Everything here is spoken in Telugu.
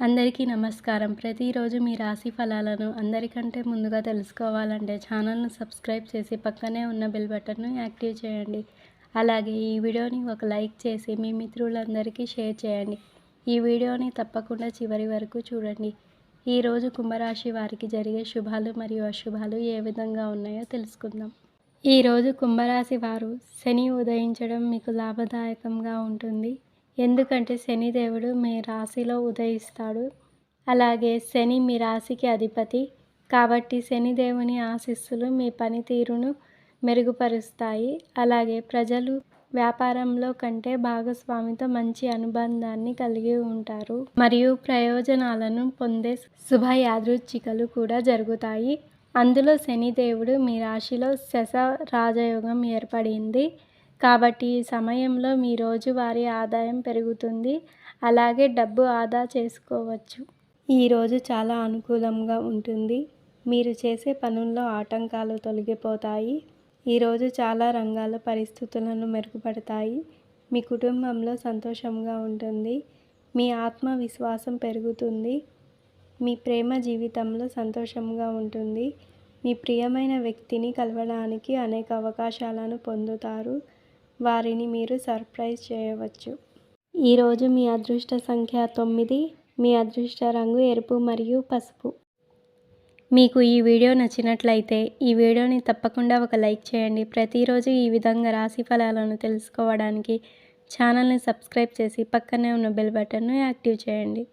అందరికీ నమస్కారం. ప్రతిరోజు మీ రాశి ఫలాలను అందరికంటే ముందుగా తెలుసుకోవాలంటే ఛానల్ను సబ్స్క్రైబ్ చేసి పక్కనే ఉన్న బెల్ బటన్ను యాక్టివ్ చేయండి. అలాగే ఈ వీడియోని ఒక లైక్ చేసి మీ మిత్రులందరికీ షేర్ చేయండి. ఈ వీడియోని తప్పకుండా చివరి వరకు చూడండి. ఈరోజు కుంభరాశి వారికి జరిగే శుభాలు మరియు అశుభాలు ఏ విధంగా ఉన్నాయో తెలుసుకుందాం. ఈరోజు కుంభరాశి వారు శని ఉదయించడం మీకు లాభదాయకంగా ఉంటుంది. ఎందుకంటే శనిదేవుడు మీ రాశిలో ఉదయిస్తాడు. అలాగే శని మీ రాశికి అధిపతి. కాబట్టి శనిదేవుని ఆశీస్సులు మీ పనితీరును మెరుగుపరుస్తాయి. అలాగే ప్రజలు వ్యాపారంలో కంటే భాగస్వామితో మంచి అనుబంధాన్ని కలిగి ఉంటారు. మరియు ప్రయోజనాలను పొందే శుభ యాదృచ్ఛికలు కూడా జరుగుతాయి. అందులో శనిదేవుడు మీ రాశిలో శశ రాజయోగం ఏర్పడింది. కాబట్టి ఈ సమయంలో మీ రోజువారీ ఆదాయం పెరుగుతుంది. అలాగే డబ్బు ఆదా చేసుకోవచ్చు. ఈరోజు చాలా అనుకూలంగా ఉంటుంది. మీరు చేసే పనుల్లో ఆటంకాలు తొలగిపోతాయి. ఈరోజు చాలా రంగాల పరిస్థితులను మెరుగుపడతాయి. మీ కుటుంబంలో సంతోషంగా ఉంటుంది. మీ ఆత్మవిశ్వాసం పెరుగుతుంది. మీ ప్రేమ జీవితంలో సంతోషంగా ఉంటుంది. మీ ప్రియమైన వ్యక్తిని కలవడానికి అనేక అవకాశాలను పొందుతారు. వారిని మీరు సర్ప్రైజ్ చేయవచ్చు. ఈరోజు మీ అదృష్ట సంఖ్య తొమ్మిది. మీ అదృష్ట రంగు ఎరుపు మరియు పసుపు. మీకు ఈ వీడియో నచ్చినట్లయితే ఈ వీడియోని తప్పకుండా ఒక లైక్ చేయండి. ప్రతిరోజు ఈ విధంగా రాశి ఫలాలను తెలుసుకోవడానికి ఛానల్ని సబ్స్క్రైబ్ చేసి పక్కనే ఉన్న బెల్ బటన్ను యాక్టివ్ చేయండి.